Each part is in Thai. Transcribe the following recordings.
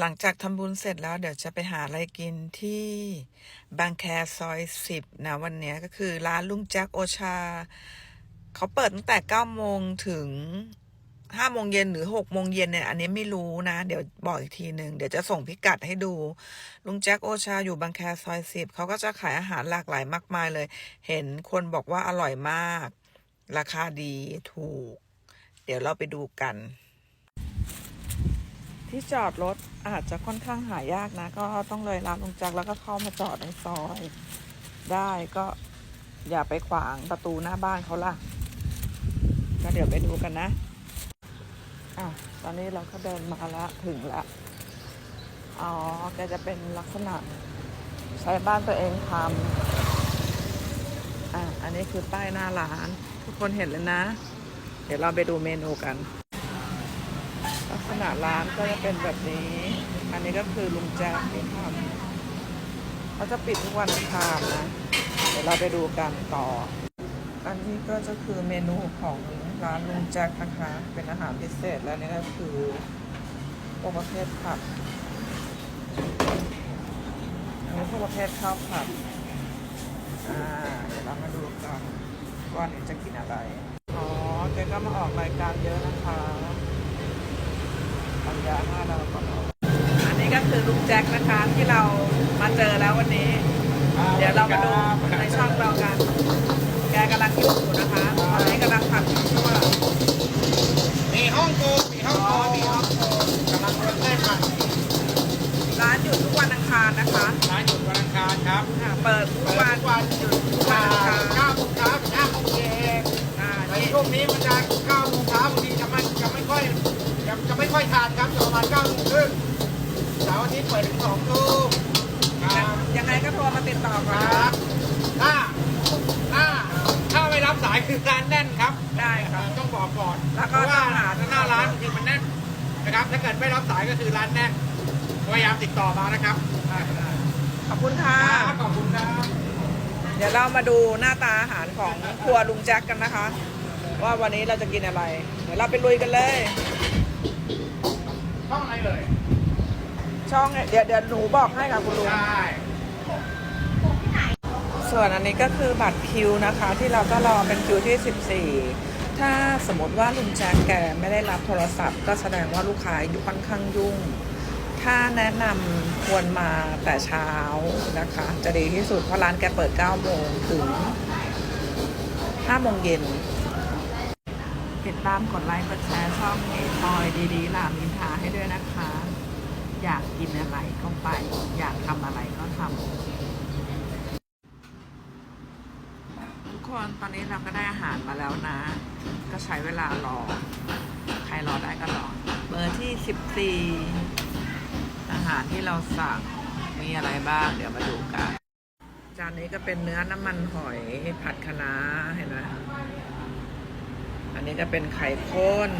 หลังจากทำบุญเสร็จแล้วเดี๋ยวจะไปหาอะไรกินที่บางแคซอยสิบนะวันนี้ก็คือร้านลุงแจ็คโอชา เขาเปิดตั้งแต่เก้าโมงถึงห้าโมงเย็นหรือหกโมงเย็นเนี่ยอันนี้ไม่รู้นะ เดี๋ยวบอกอีกทีหนึ่งเดี๋ยวจะส่งพิกัดให้ดู ลุงแจ็คโอชาอยู่บางแคซอยสิบเขาก็จะขายอาหารหลากหลายมากมายเลย เห็นคนบอกว่าอร่อยมาก ราคาดีถูก เดี๋ยวเราไปดูกัน ที่จอดรถอาจจะค่อนข้างหายากนะ ก็ต้องเลยร้านลุงจักแล้วก็เข้ามาจอดในซอย ได้ก็อย่าไปขวางประตูหน้าบ้านเขาล่ะ ก็เดี๋ยวไปดูกันนะอะตอนนี้เราก็เดินมาละถึงละอ๋อแกจะเป็นลักษณะใช้บ้านตัวเองทำอะอันนี้คือป้ายหน้าร้าน ทุกคนเห็นเลยนะ เดี๋ยวเราไปดูเมนูกัน ณะร้านก็จะเป็นแบบนี้ อันนี้ก็คือลุงแจ๊คที่ทำเขาจะปิดทุกวันอังคารนะ เดี๋ยวเราไปดูกันต่อ อันนี้ก็จะคือเมนูของร้านลุงแจ็คนะคะ เป็นอาหารพิเศษแล้วนี่ก็คือพวกประเภทผัดอันนี้พวกประเภทข้าวผัดอ่าเดี๋ยวเรามาดูกันว่าเดี๋ยจะกินอะไร อ๋อแกก็มาออกรายการเยอะนะคะ ปัญญาห้าดาวก่อนอันนี้ก็คือลุงแจ็คนะคะที่เรามาเจอแล้ววันนี้ เดี๋ยวเรามาดูในช่องเรากัน แกกำลังยุ่งอยู่นะคะตอนนี้กำลังทำชั่วมีห้องโกงมีห้องโกงมีห้องโกงกำลังเริ่มได้ค่ะร้านหยุดทุกวันอังคารนะคะ ร้านหยุดวันอังคารครับค่ะเปิดทุกวันหยุด ค่อยทานครับจะประมาณเก้าโมงครึ่งเสาร์อาทิตย์เปิดถึงสองทุ่มครับยังไงก็โทรมาติดต่อคกันรับถ้าถ้าถ้าไม่รับสายคือร้านแน่นครับ ได้ครับ ต้องบอกก่อนแล้วก็เพราะว่าต้องหาหน้าร้านบางทีมันแน่นนะครับ ถ้าเกิดไม่รับสายก็คือร้านแน่นพยายามติดต่อมานะครับขอบคุณค่ะขอบคุณครับ เดี๋ยวเรามาดูหน้าตาอาหารของครัวลุงแจ็คกันนะคะ ว่าวันนี้เราจะกินอะไร เดี๋ยวเราไปลุยกันเลย ช่องอะไรเลยช่องเดี๋ยวเดี๋ยวหนูบอกให้ค่ะคุณลุง ใช่ส่วนอันนี้ก็คือบัตรคิวนะคะ ที่เราก็รอเป็นคิวที่ 14 ถ้าสมมติว่าลุงแจ็คแกไม่ได้รับโทรศัพท์ ก็แสดงว่าลูกค้าอยู่ค่อนข้างยุ่ง ถ้าแนะนำควรมาแต่เช้านะคะ จะดีที่สุดเพราะร้านแกเปิด 9 โมงถึง 5 โมงเย็น ติดตามกดไลค์กดแชร์ช่องเอทอยดีๆหลามินทาให้ด้วยนะคะ อยากกินอะไรก็ไป อยากทำอะไรก็ทำทุกคนตอนนี้เราก็ได้อาหารมาแล้วนะ ก็ใช้เวลารอ ใครรอได้ก็รอ เบอร์ที่ 14 อาหารที่เราสั่งมีอะไรบ้าง เดี๋ยวมาดูกัน จานนี้ก็เป็นเนื้อน้ำมันหอยผัดคะน้าเห็นไหม อันนี้ก็เป็นไข่ข้น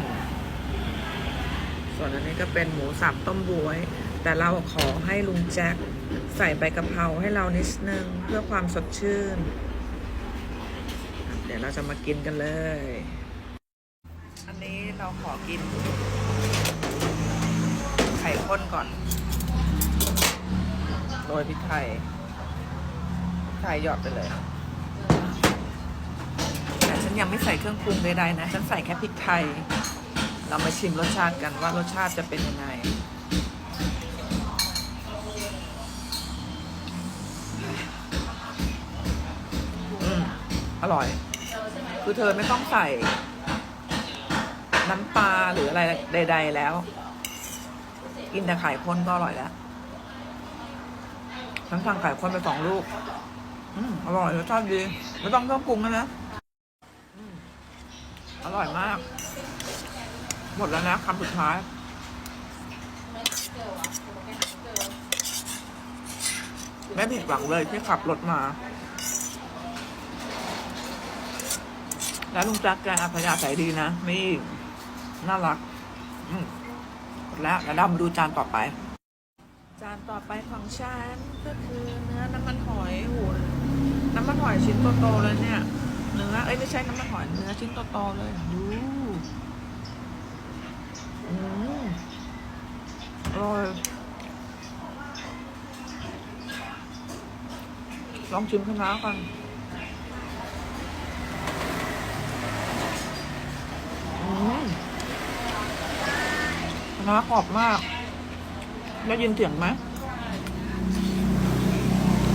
ส่วนอันนี้ก็เป็นหมูสับต้มบวย แต่เราขอให้ลุงแจ็คใส่ใบกะเพราให้เรานิดนึงเพื่อความสดชื่น เดี๋ยวเราจะมากินกันเลย อันนี้เราขอกิน ไข่ข้นก่อนโรยพริกไทยพริกไทยหยอดไปเลย ยังไม่ใส่เครื่องปรุงใดๆนะ ฉันใส่แค่พริกไทย เรามาชิมรสชาติกันว่ารสชาติจะเป็นยังไง อืม อร่อย คือเธอไม่ต้องใส่ น้ำปลาหรืออะไรใด ๆ แล้ว กินแต่ไข่ข้นก็อร่อยแล้วฉันสั่งไข่ข้นไปสองลูก อืม อร่อยรสชาติดี ไม่ต้องเครื่องปรุงแล้วนะ อร่อยมาก หมดแล้วนะคำสุดท้าย ไม่ผิดหวังเลยที่ขับรถมา แล้วลุงจักรแกอัพยาใส่ดีนะไม่น่ารักหมดแล้วแล้วเรามาดูจานต่อไป จานต่อไปของฉันก็คือเนื้อน้ำมันหอยหุ่นน้ำมันหอยชิ้นโตๆเลยเนี่ย เนื้อเอ้ยไม่ใช่น้ำมันหอยเนื้อชิ้นโตๆเลยดูอืมอร่อยลองชิมข้าวกันน้ากรอบมาก ได้ยินเสียงไหม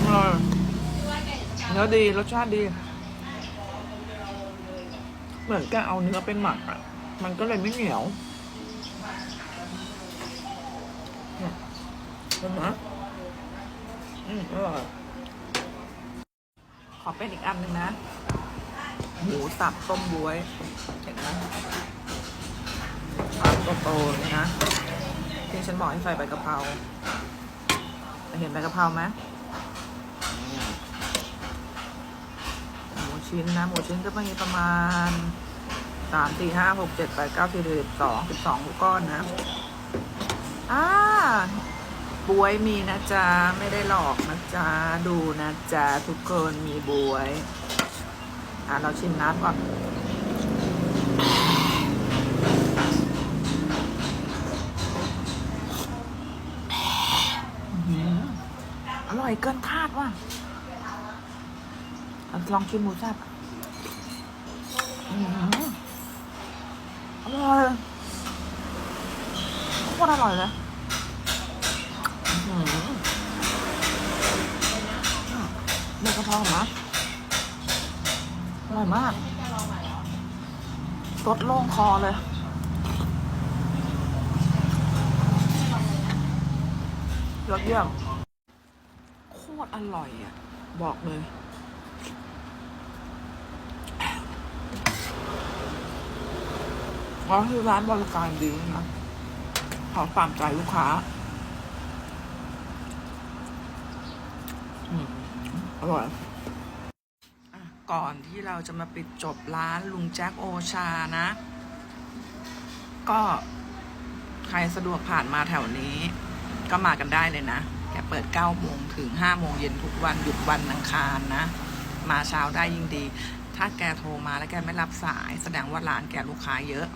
อร่อยเนื้อดี รสชาติดี เหมือนแกเอาเนื้อเป็นหมักอะ มันก็เลยไม่เหนียวเนี่ยเห็นไหมอืมอร่อยขอเป็นอีกอันหนึ่งนะ หมูสับต้มบวย เห็นไหมสับโตๆเลยนะที่ฉันบอกให้ใส่ใบกะเพราเห็นใบกะเพราไหมหมู ชิ้นนะ หมูชิ้นก็มีประมาณสามสี่ห้าหกเจ็ดแปดเก้าสิบสิบสองสิบสองก้อนนะอ่าบวยมีนะจ๊ะ ไม่ได้หลอกนะจ๊ะ ดูนะจ๊ะ ทุกคนมีบวย อะเราชิมน้ำก่อนอร่อยเกินคาดว่ะ ลองชิมหมูสับอื้อร่อยโคตรอร่อยเลยหือเนื้อกระเพราเหรออร่อยมากรสโล่งคอเลยยอดเยี่ยมโคตรอร่อยอะ บอกเลย เพ ราะที่ร้านบริการดีนะเขาตามใจลูกค้าอร่อยก่อนที่เราจะมาปิดจบร้านลุงแจ็คโอชานะ ก็ใครสะดวกผ่านมาแถวนี้ ก็มากันได้เลยนะแกเปิด9โมงถึง5โมงเย็นทุกวันหยุดวันอังคารนะ มาเช้าได้ยิ่งดี ถ้าแกโทรมาแล้วแกไม่รับสาย แสดงว่าร้านแกลูกค้าเยอะ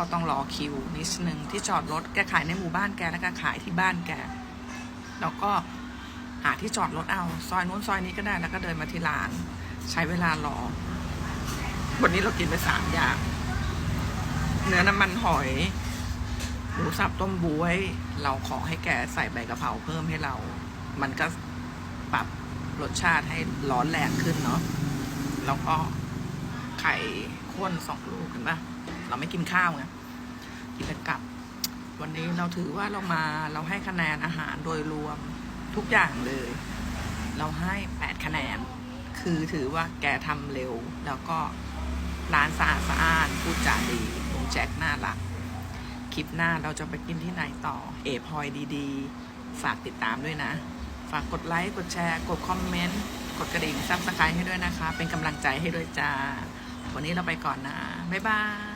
ก็ต้องรอคิวนิดนึงที่จอดรถแกขายในหมู่บ้านแกแล้วก็ขายที่บ้านแกแล้วก็หาที่จอดรถเอา ซอยนู้นซอยนี้ก็ได้แล้วก็เดินมาที่ร้าน ใช้เวลารอ วันนี้เรากินไปสามอย่าง เนื้อน้ำมันหอยหมูสับต้มบวย เราขอให้แกใส่ใบกะเพราเพิ่มให้เรา มันก็ปรับรสชาติให้ร้อนแรงขึ้นเนาะแล้วก็ไข่ข้นสองลูกเห็นปะ เราไม่กินข้าวไงกินแต่กับ วันนี้เราถือว่าเรามาเราให้คะแนนอาหารโดยรวมทุกอย่างเลย เราให้แปดคะแนน คือถือว่าแกทำเร็ว แล้วก็ร้านสะอาดสะอาดพูดจาดีลุงแจ็คน่ารัก คลิปหน้าเราจะไปกินที่ไหนต่อ เอพอยดีๆ ฝากติดตามด้วยนะ ฝากกดไลค์ กดแชร์ กดคอมเมนต์ กดกระดิ่งซับสไครต์ให้ด้วยนะคะ เป็นกำลังใจให้ด้วยจ้า วันนี้เราไปก่อนนะ บ๊ายบาย